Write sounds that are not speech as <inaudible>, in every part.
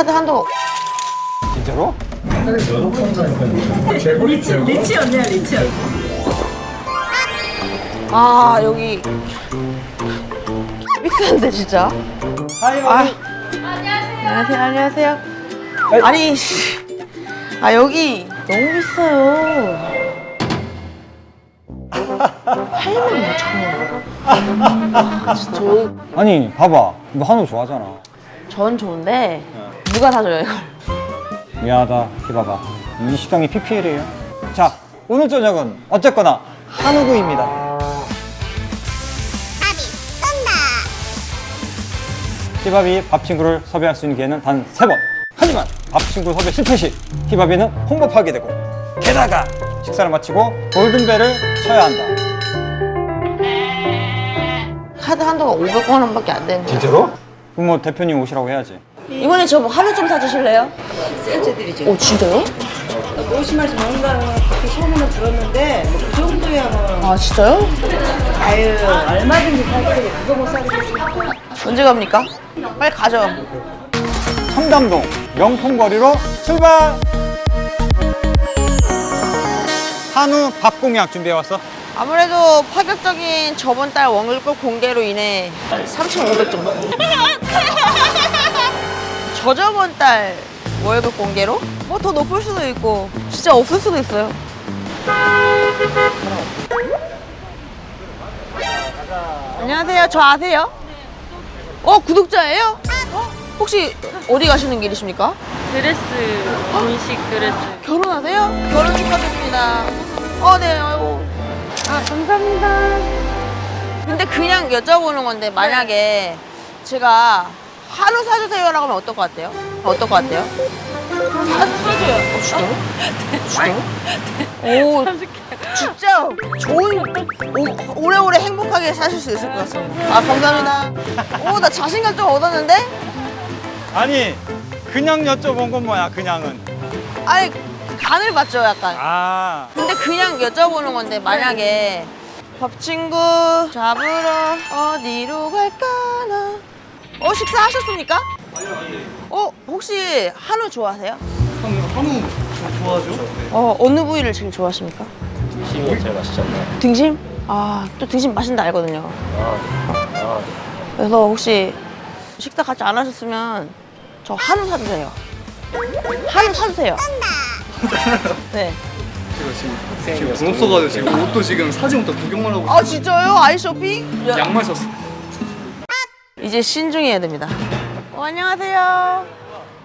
카드 한도가 진짜로? 리치 언니야 리치 언니. 아 여기. 삐끗한데 진짜? 아. 안녕하세요. 안녕하세요. 아니 씨. 아 여기 너무 비싸요. 8만 5천 원. 아, 진짜 아니 봐봐. 너 한우 좋아하잖아. 전 좋은데 누가 사줘요 이걸? 미안하다 기봐봐 이 식당이 PPL이에요. 자 오늘 저녁은 어쨌거나 한우구이입니다. 히밥이 밥 친구를 섭외할 수 있는 기회는 단 세 번. 하지만 밥 친구 섭외 실패 시 히밥이는 홍보하게 되고 게다가 식사를 마치고 골든벨을 쳐야 한다. 카드 한도가 500만 원밖에 안 되는데. 진짜로? 그럼 뭐 대표님 오시라고 해야지 이번에 저뭐 하루 좀 사주실래요? 세트들이죠. 오 진짜요? 먹는다는 건 그렇게 소문은 들었는데 뭐그 정도야 뭐. 아 진짜요? 아유 얼마든지 살게 그거 못 사겠어. 언제 갑니까? 빨리 가죠 청담동 명품거리로 출발! 한우 밥 공약 준비해왔어? 아무래도 파격적인 저번 달 월급 공개로 인해 3,500 정도. <laughs> 저저번 달 월급 공개로 뭐 더 높을 수도 있고 진짜 없을 수도 있어요. 안녕하세요. 저 아세요? 어 구독자예요? 어? 혹시 어디 가시는 길이십니까? 드레스, 분식 드레스. 결혼하세요? 결혼 축하드립니다. 어, 네. 아이고. 아, 감사합니다. 근데 그냥 여쭤보는 건데 만약에 제가 한우 사주세요라고 하면 어떨 것 같아요? 어떨 것 같아요? 사, 사줘요. 어, 진짜요? 진짜요? 오, 진짜 좋은 오, 오래오래 행복하게 사실 수 있을 것 같습니다. 아 감사합니다. 오, 나 자신감 좀 얻었는데? 아니 그냥 여쭤본 건 뭐야 그냥은 아니 간을 봤죠, 약간. 아 근데 그냥 여쭤보는 건데 만약에 밥 친구 잡으러 어디로 갈까나? 어 식사하셨습니까? 어 혹시 한우 좋아하세요? 한우 좋아하죠? 어 어느 부위를 제일 좋아하십니까? 등심이 제일 맛있잖아요. 등심? 아 또 등심 맛있는 데 알거든요. 아, 그래서 혹시 식사 같이 안 하셨으면 저 한우 사주세요. 한우 사주세요. 네. 제가 지금 지금 돈 없어가지고 지금 옷도 지금 사진부터 구경만 하고 아 진짜요? 아이쇼핑? 야, 양말 샀어. 이제 신중해야 됩니다. 어, 안녕하세요.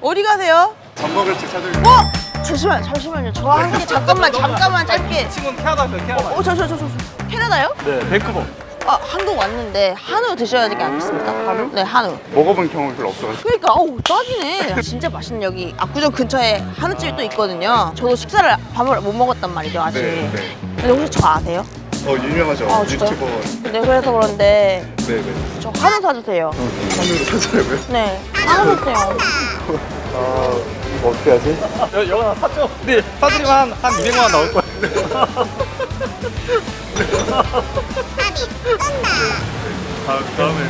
어디 가세요? 밥 먹을 때 찾을 어? 잠시만, 잠시만요. 저 함께 잠깐만, 잠깐만 짧게. 친구는 캐나다에서 캐나다. 어, 저, 저, 저, 저, 저. 캐나다요? 네, 밴쿠버. 아, 한국 왔는데 한우 드셔야 되지 않겠습니까? 한우? 네, 한우. 먹어본 경험이 별로 없어가지고. 그러니까, 어우, 딱이네. 진짜 맛있는 여기 압구정 근처에 한우집이 또 있거든요. 저도 식사를 밥을 못 먹었단 말이죠, 아직. 네, 네. 근데 혹시 저 아세요? 어 유명하죠. 아, 진짜요? 유튜버. 네, 그래서 그런데 네, 네. 저 한우 사주세요. 한우로 찾아요고요. 네, 한우 사주세요. 아, 이거 어떻게 하지? 여, 하나 샀죠? 네, 사드리면 한, 한 200만 원 나올 거예요. 아, 다음에.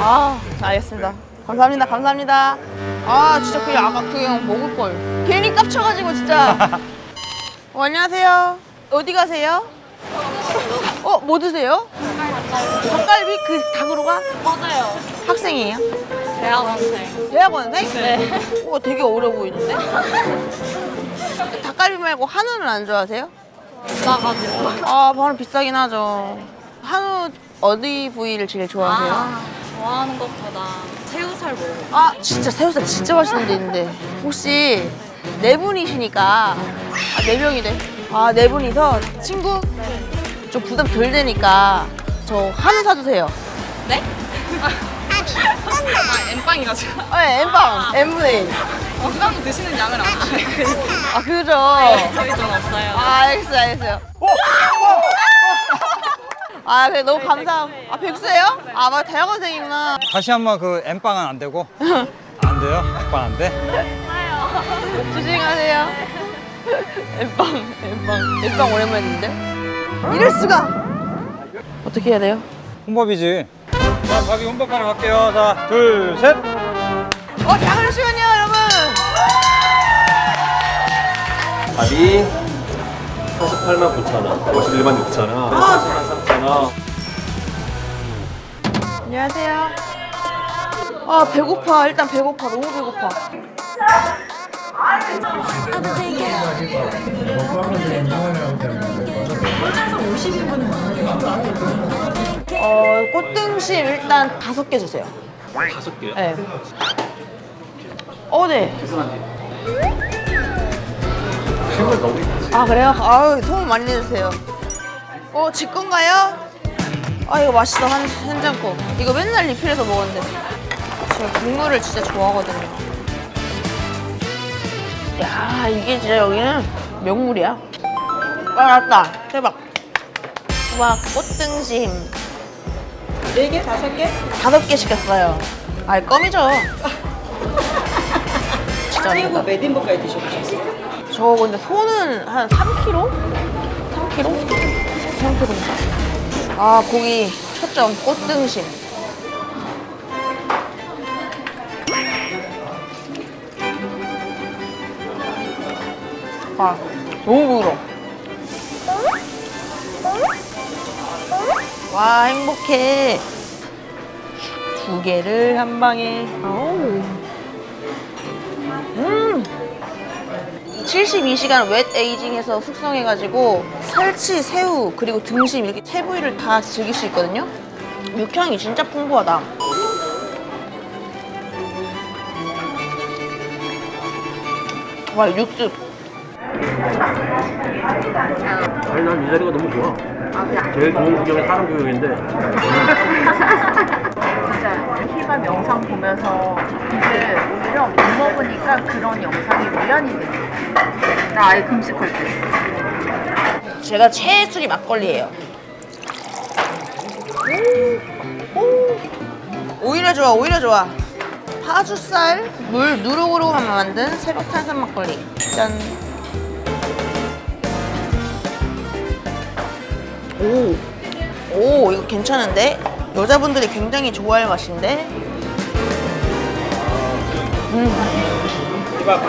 아, 알겠습니다. 감사합니다. 감사합니다. 아, 진짜 그냥 아까 그냥 먹을 걸. 괜히 깝쳐가지고 진짜. <laughs> 어, 안녕하세요. 어디 가세요? 어, 뭐 드세요? 닭갈비 그 닭으로 가? 맞아요. 학생이에요? 대학원생. 대학원생? 네. 오, 되게 어려 보이는데? 닭갈비 말고 한우는 안 좋아하세요? 나가지고. 아, 바로 비싸긴 하죠. 한우 어디 부위를 제일 좋아하세요? 아, 좋아하는 것보다 새우살 먹어. 아 진짜 새우살 진짜 맛있는 데 있는데 혹시 네 분이시니까 아, 네 명이네 아네 분이서 친구 좀 부담 덜 되니까 저 한우 사주세요 네? 아, 엠빵이가지고. 네 엠빵 M분의 1 엠빵 드시는 양을 안 해. 아 그죠 저희 돈 없어요. 아 알겠어요 알겠어요 아 그래 너무 감사 아 백수예요? 아 맞아 대학원 생이구나 다시 한번 그 엠빵은 안 되고 <laughs> 안 돼요? 엠빵 안 돼? 조심히 가세요 엠빵 엠빵 엠빵 오랜만에 했는데 이럴 수가. 어떻게 해야 돼요? 혼밥이지. 자, 자기 혼밥하러 갈게요. 자, 둘, 셋. 어, 장을 주면요, 여러분. 밥이 48만 9천 원, 51만 6천 원, 아. 3만 3천 원. 안녕하세요. 아, 배고파. 일단 배고파. 너무 배고파. 어 꽃등심 일단 다섯 개 주세요. 다섯 개요? 네. 어 네. 너무 있지. 아 그래요? 아유 소문 많이 내주세요. 어, 제 건가요? 아 이거 맛있어 한 한장국. 이거 맨날 리필해서 먹었는데. 제가 국물을 진짜 좋아하거든요. 야 이게 진짜 여기는 명물이야. 아 맞다 대박. 와 꽃등심 네 개, 다섯 개? 다섯 개 시켰어요. 아 껌이죠. <laughs> 진짜 최고 인분까지 드셔보셨어요? 저 근데 소는 한 3kg? 3kg? 3kg. 아 고기 초점 꽃등심. 아 너무 부드러. 와 행복해. 두 개를 한 방에. 음. 72시간 웻 에이징해서 숙성해가지고 살치, 새우, 그리고 등심 이렇게 세 부위를 다 즐길 수 있거든요. 육향이 진짜 풍부하다. 와 육즙. 아니 난이 자리가 너무 좋아. 제일 좋은 구경이 사람 구경인데 진짜 힙합 영상 보면서 이제 오히려 못 먹으니까 그런 영상이 우연히 돼. 나 아예 금식할 때. 제가 최애 술이 막걸리예요. 오, 오. 오히려 좋아, 오히려 좋아. 파주쌀, 물, 누룩으로만 만든 새벽 탄산 막걸리. 짠. 오, 오, 이거 괜찮은데? 여자분들이 굉장히 좋아할 맛인데? 음. 이봐.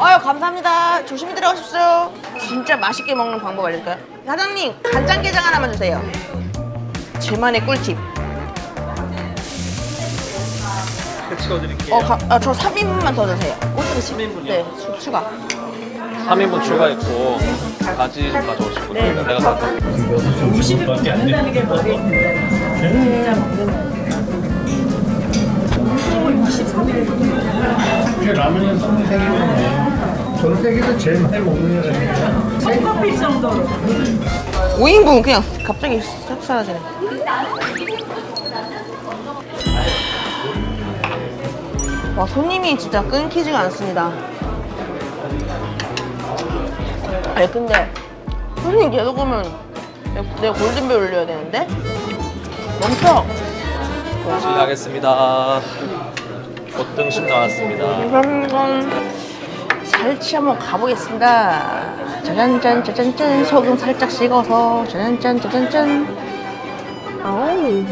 아유 감사합니다. 조심히 들어가십시오. 진짜 맛있게 먹는 방법 알려줄까요? 사장님 간장게장 하나만 주세요. 제만의 꿀팁. 찍어드릴게요. 어, 가, 아, 저 3인분만 더 주세요. 어떻게 3인분이요? 네, 수- 추가. 3인분 추가했고 가지 좀 가져오시고 네. 내가 사고. 이게 라면은 손색이거든요. 손색이도 제일 많이 먹는 애라니까. 5인분 그냥 갑자기 싹 사라지네. 와, 손님이 진짜 끊기지가 않습니다. 아니, 근데 손님 계속 오면 내, 내 골든벨 울려야 되는데? 멈춰! 실례하겠습니다. 꽃등심 나왔습니다. 감사합니다. 살치 한번 가보겠습니다. 짜잔짠 짜잔짠 소금 살짝 식어서 짜잔짠 짜잔짠. 아우.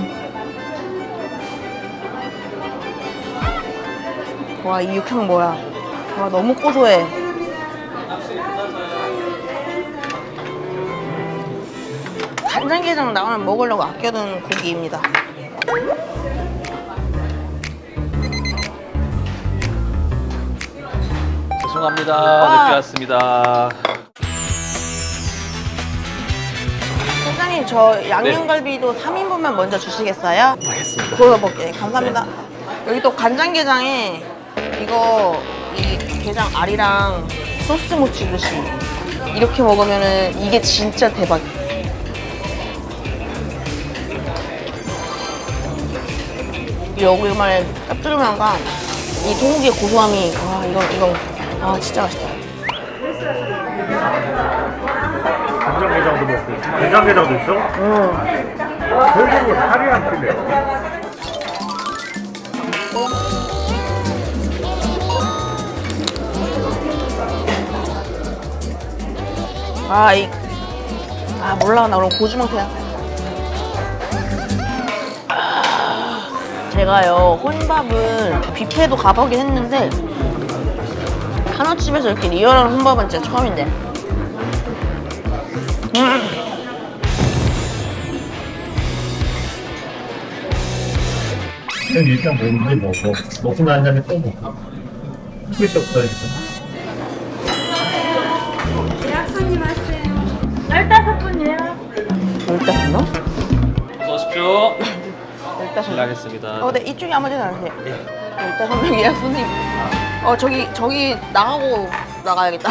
와, 이 육향 뭐야? 와, 너무 고소해. 간장게장 나오면 먹으려고 아껴둔 고기입니다. 죄송합니다. 와. 늦게 왔습니다. 사장님, 저 양념갈비도 3인분만 먼저 주시겠어요? 알겠습니다. 구워볼게. 감사합니다. 여기 또 간장게장에 이거 이 게장 알이랑 소스 묻히듯이 이렇게 먹으면은 이게 진짜 대박. 이 여기말 짭조름함과 이 소고기의 고소함이 아 이건 이건 아 진짜 맛있다. 간장게장도 먹고. 간장게장도 있어? 응. 결국은 살이 안 틀려. 아, 이, 아, 몰라. 나 오늘 고주망태야. 제가요, 혼밥은 뷔페도 가보긴 했는데, 한우집에서 이렇게 리얼한 혼밥은 진짜 처음인데. 그냥 일단 먹는데 먹고 먹고 난 다음에 또 먹고. 끝이 없다 이제. 열 실례하겠습니다. 어, 네, 이쪽에 아무 데나 하세요. 열다섯 명 예약 손님. 어, 저기, 저기 나가고 나가야겠다.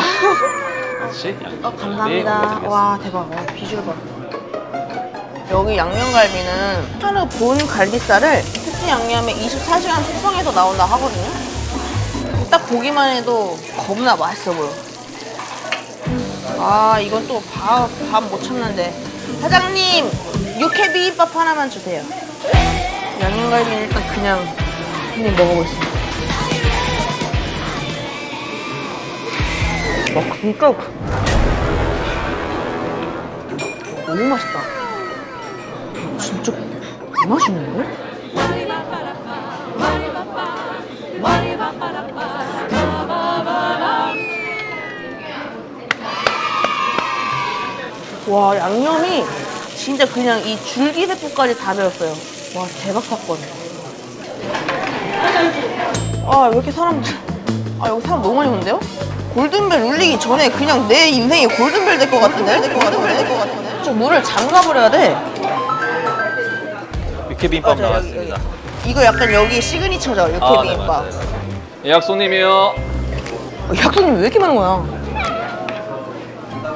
같이 양. 어, 감사합니다. 와, 대박. 와, 비주얼 봐. 여기 양념갈비는 하나 본 갈비살을 특수 양념에 24시간 숙성해서 나온다 하거든요. 딱 보기만 해도 겁나 맛있어 보여. 아, 이건 또 밥, 밥못 참는데. 사장님, 육회 비빔밥 하나만 주세요. 양념갈비는 일단 그냥, 그냥 먹어보겠습니다. 와, 진짜. 너무 맛있다. 진짜 개 맛있는데? 와 양념이 진짜 그냥 이 줄기세포까지 다 배웠어요. 와 대박 사건. 아 왜 이렇게 사람들? 아 여기 사람 너무 많이 오는데요? 골든벨 울리기 전에 그냥 내 인생이 골든벨 될 것 같은데? 될것 같은데? 될것 같은데? 좀 물을 잠가버려야 돼. 육회비빔밥 맞아요, 여기, 나왔습니다. 여기. 이거 약간 여기 시그니처죠 육회 아, 네, 비빔밥. 맞아요. 예약 손님이요. 어, 약손님 왜 이렇게 많은 거야?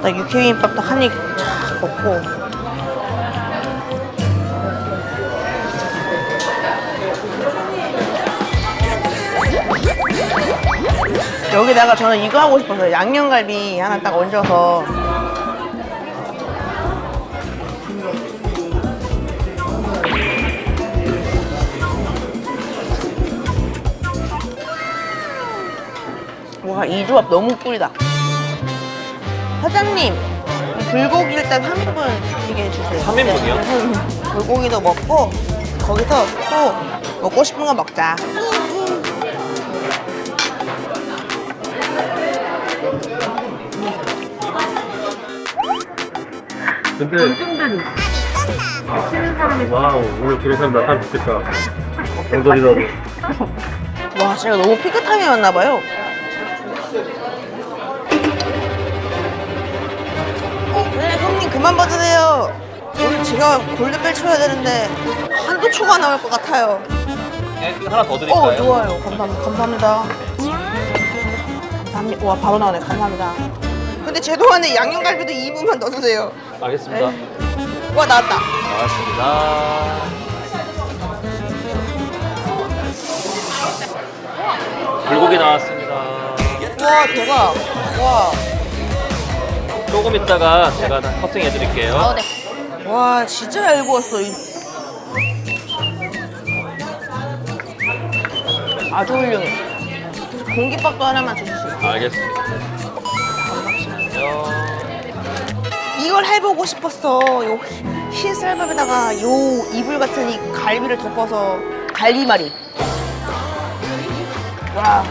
나 육회 비빔밥 딱 한 입 쫙 먹고. 여기다가 저는 이거 하고 싶어서 양념갈비 하나 딱 얹어서 와, 이 조합 너무 꿀이다. 사장님, 이 불고기 일단 3인분 이게 주세요. 3인분이요? 네. 불고기도 먹고, 거기서 또 먹고 싶은 거 먹자. 근데 와우 오늘 사람 나타나 좋겠다 정돌이라도 와, 제가 너무 피크타임이었나봐요. 네, 손님 그만 받으세요. 오늘 제가 골든벨 쳐야 되는데 한두 초가 나올 것 같아요. 네, 하나 더 드릴까요? 어, 좋아요. 감사합니다. 감사합니다. 감사합니다. 와, 바로 나오네. 감사합니다. 근데 죄송한데 양념갈비도 2분만 넣어주세요. 알겠습니다. 와, 나왔다. 나왔습니다. 불고기 나왔습니다. 와, 대박. 와. 조금 있다가 제가 다 커팅 해 드릴게요. 아, 네. 와, 진짜 잘 구웠어. 이- 아주 훌륭해. 공깃밥도 하나만 있어요? 알겠습니다. 이걸 해보고 싶었어. 요 흰 쌀밥에다가 요 이불 같은 이 갈비를 덮어서 갈비말이. 와.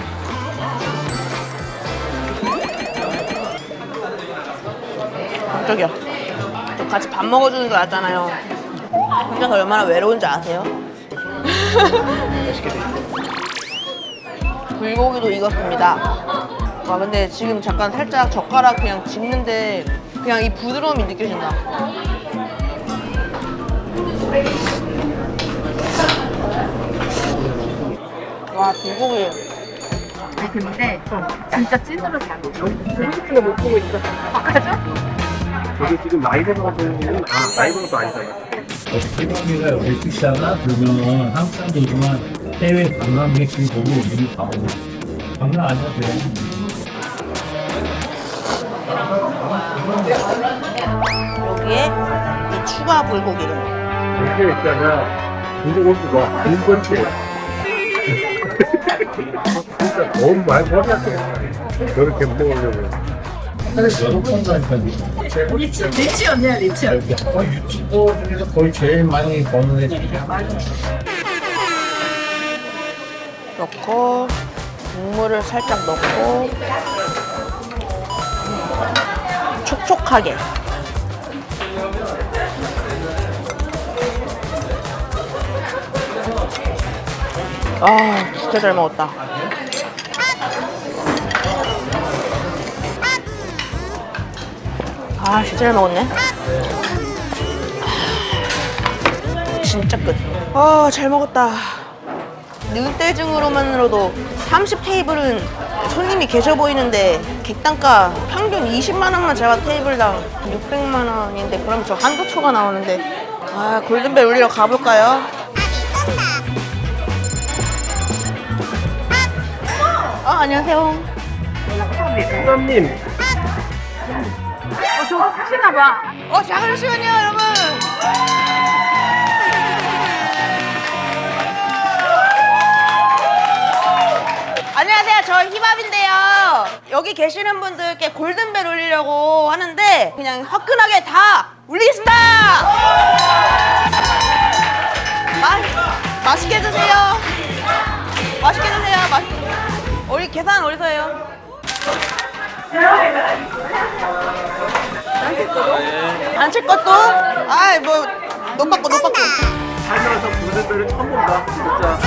깜짝이야. 저 같이 밥 먹어주는 줄 알았잖아요. 혼자서 얼마나 외로운지 아세요? <laughs> 불고기도 익었습니다. 와 근데 지금 잠깐 살짝 젓가락 그냥 짚는데 그냥 이 부드러움이 느껴진다. 와 불고기 아니 근데 진짜 찐으로 잘 먹어. 보고 싶은데 못 보고 있어. 바꿔줘? 저게 지금 나이 먹어서 아 나이 먹어도 아니잖아 태국이가 여기 쓰시다가 그러면 한국 사람들지만 해외 관광객들이 보고 여기 다 오고 장난 아니야 그래 여기에 이 추가 불고기를 이게 있잖아 인도고기가 두 번째 진짜 너무 많이 버렸어 저렇게 먹으려고. 리치 리치 언니야 리치 언니. 유튜버 중에서 거의 제일 많이 버는 애 중이야. 넣고 국물을 살짝 넣고 촉촉하게. 아, 진짜 잘 먹었다. 아, 진짜 잘 먹었네. 아, 진짜 끝. 아, 잘 먹었다. 눈대중으로만으로도 30 테이블은 손님이 계셔 보이는데 객단가 평균 20만 원만 제가 테이블당 600만 원인데 그럼 저 한도 초가 나오는데 아 골든벨 울리러 가볼까요? 아 안녕하세요. 사장님 저 혹시나 봐. 어 잠시만요 여러분. 저 힙합인데요. 여기 계시는 분들께 골든벨 울리려고 하는데 그냥 화끈하게 다 울리겠습니다. 마, 맛있게 드세요. 맛있게 드세요. 맛. 우리 계산 어디서 해요? 안칠 것도? 아이 뭐 노받고 노받고. 살면서 골든벨을 처음 본다 진짜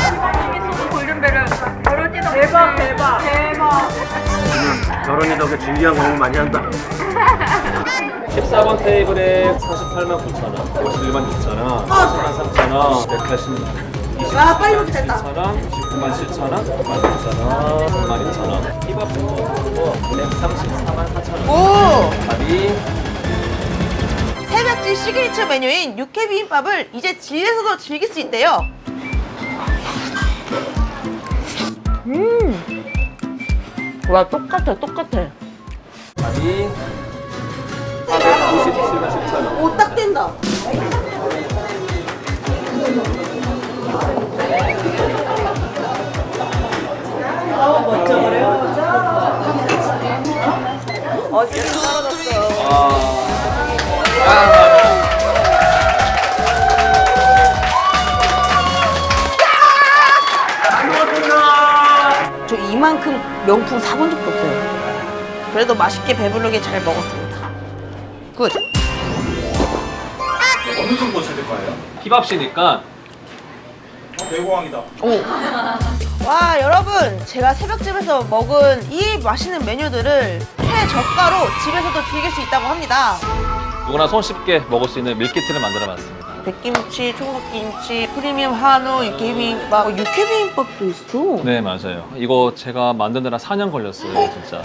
골든벨을 벌어지는 대박 대박 대박. 결혼이 덕에 준비한 공부 많이 한다 14번 테이블에 48만 9천 원, 51만 6천 원, 40만 3천 원, 180만 원. 아 빨리 먹기 됐다. 7천 원, 19만 7천 원, 9만 6천 원, 3만 2천 원. 힙합 정도 134만 4천 원. 오 밥이 새벽지 시그니처 메뉴인 육회 비빔밥을 이제 집에서도 즐길 수 있대요. 음. 와 똑같아 똑같아. 밥이 497만 10천 원. 오 딱 된다. 저 이만큼 명품 사본 적도 없어요. 그래도 맛있게 배부르게 잘 먹었습니다. 굿. 어느 정도 찾을 거예요? 힙합시니까 대공황이다 오. 와 여러분 제가 새벽집에서 먹은 이 맛있는 메뉴들을 최저가로 집에서도 즐길 수 있다고 합니다. 누구나 손쉽게 먹을 수 있는 밀키트를 만들어 봤습니다. 백김치, 총각김치, 프리미엄 한우, 육개비빔밥, 어, 육개비빔밥도 있어. 네, 맞아요. 이거 제가 만드느라 4년 걸렸어요, 진짜.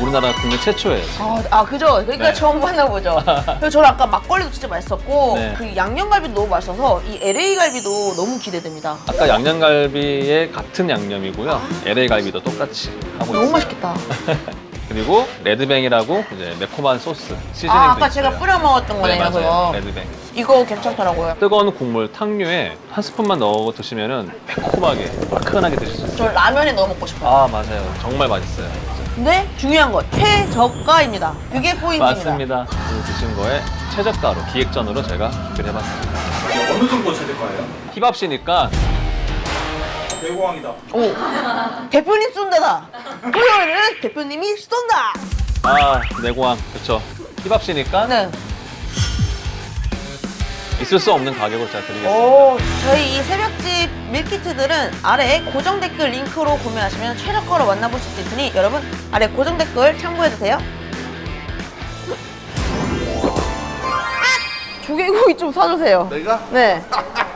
우리나라 국내 최초예요. 아, 아 그죠? 그러니까 네. 처음 만나보죠. <laughs> 그리고 저는 아까 막걸리도 진짜 맛있었고 네. 그 양념갈비도 너무 맛있어서 이 LA 갈비도 너무 기대됩니다. 아까 양념갈비의 같은 양념이고요. LA 갈비도 똑같이 하고 너무 있어요. 맛있겠다. <laughs> 그리고 레드뱅이라고 이제 매콤한 소스 시즈닝도 아 아까 있어요. 제가 뿌려 먹었던 네, 거네요, 맞아요. 그거. 레드뱅. 이거 괜찮더라고요. 뜨거운 국물 탕류에 한 스푼만 넣어 드시면은 매콤하게 얼큰하게 드실 수 있어요. 저 라면에 넣어 먹고 싶어요. 아, 맞아요. 정말 맛있어요. 진짜. 근데 중요한 건 최저가입니다. 그게 포인트입니다. 맞습니다. 오늘 드신 거에 최저가로 기획전으로 제가 준비를 해봤습니다. 어느 정도 찾을 거예요? 힙합시니까 대공황이다 오 대표님 쏜다다. 토요일은 대표님이 쏜다. 아 내고함 그쵸 힙합시니까 네. 있을 수 없는 가격을 제가 드리겠습니다 오 저희 이 새벽집 밀키트들은 아래 고정 댓글 링크로 구매하시면 최저가로 만나보실 수 있으니 여러분 아래 고정 댓글 참고해 주세요. 조개구이 좀 사주세요. 내가? 네. <laughs>